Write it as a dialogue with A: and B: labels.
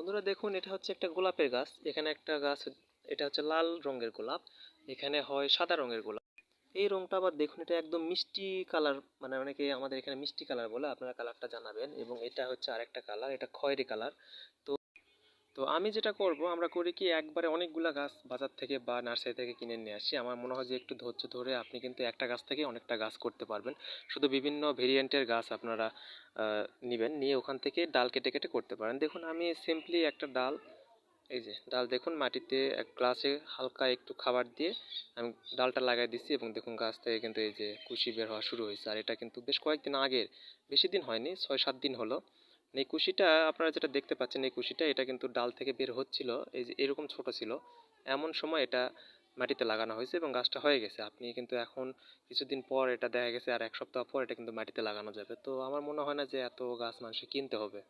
A: বন্ধুরা দেখুন, এটা হচ্ছে একটা গোলাপের গাছ। এখানে একটা গাছ, এটা হচ্ছে লাল রঙের গোলাপ। এখানে হয় সাদা রঙের গোলাপ। এই রঙটা আবার দেখুন, এটা একদম মিষ্টি কালার মানে অনেকে আমাদের এখানে মিষ্টি কালার বলে, আপনারা কালারটা জানাবেন। এবং এটা হচ্ছে আরেকটা কালার, এটা খয়েরি কালার। তো তো আমি যেটা করব, আমরা করি কি একবারে অনেকগুলা গাছ বাজার থেকে বা নার্সারি থেকে কিনে নিয়ে আসি। আমার মনে হয় যে একটু ধৈর্য ধরে আপনি কিন্তু একটা গাছ থেকে অনেকটা গাছ করতে পারবেন। শুধু বিভিন্ন ভেরিয়েন্টের গাছ আপনারা নেবেন, নিয়ে ওখান থেকে ডাল কেটে কেটে করতে পারেন। দেখুন, আমি সিম্পলি একটা ডাল, এই যে ডাল দেখুন, মাটিতে এক গ্লাসে হালকা একটু খাবার দিয়ে আমি ডালটা লাগাই দিচ্ছি এবং দেখুন, গাছ থেকে কিন্তু এই যে কুশি বের হওয়া শুরু হয়েছে। আর এটা কিন্তু বেশ কয়েকদিন আগের, বেশি দিন হয়নি, ছয়, সাত দিন হলো। এই কুশিটা আপনারা যেটা দেখতে পাচ্ছেন, এই কুশিটা এটা কিন্তু ডাল থেকে বের হচ্ছিল। এই যে এরকম ছোট ছিল। এমন সময় এটা মাটিতে লাগানো হয়েছে এবং গাছটা হয়ে গেছে। আপনি কিন্তু এখন কিছুদিন পর এটা দেখা গেছে আর এক সপ্তাহ পর এটা কিন্তু মাটিতে লাগানো যাবে। তো আমার মনে হয় না যে এত গাছ মানুষে কিনতে হবে।